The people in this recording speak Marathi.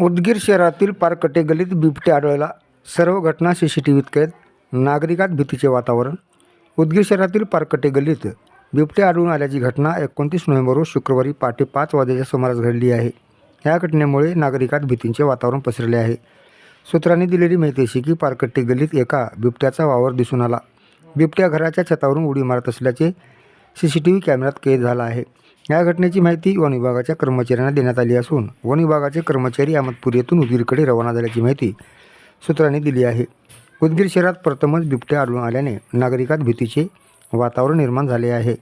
उदगीर शहरातील पारकटे गलीत बिबटे आढळला. सर्व घटना सी सी टी व्हीत कैद नागरिकात भीतीचे वातावरण. उदगीर शहरातील पारकटे गलीत बिबटे आढळून आल्याची घटना एकोणतीस नोव्हेंबर रोज शुक्रवारी पहाटे पाच वाजेच्या सुमारास घडली आहे. या घटनेमुळे नागरिकात भीतीचे वातावरण पसरले आहे. सूत्रांनी दिलेली माहिती अशी की पारकट्टी गलीत एका बिबट्याचा वावर दिसून आला. बिबट्या घराच्या छतावरून उडी मारत असल्याचे सी सी टी व्ही कॅमेऱ्यात कैद झाला आहे. या घटनेची माहिती वन विभागाच्या कर्मचाऱ्यांना देण्यात आली असून वन विभागाचे कर्मचारी अहमदपूर येथून उदगीरकडे रवाना झाल्याची माहिती सूत्रांनी दिली आहे. उदगीर शहरात प्रथमच बिबट्या आढळून आल्याने नागरिकात भीतीचे वातावरण निर्माण झाले आहे.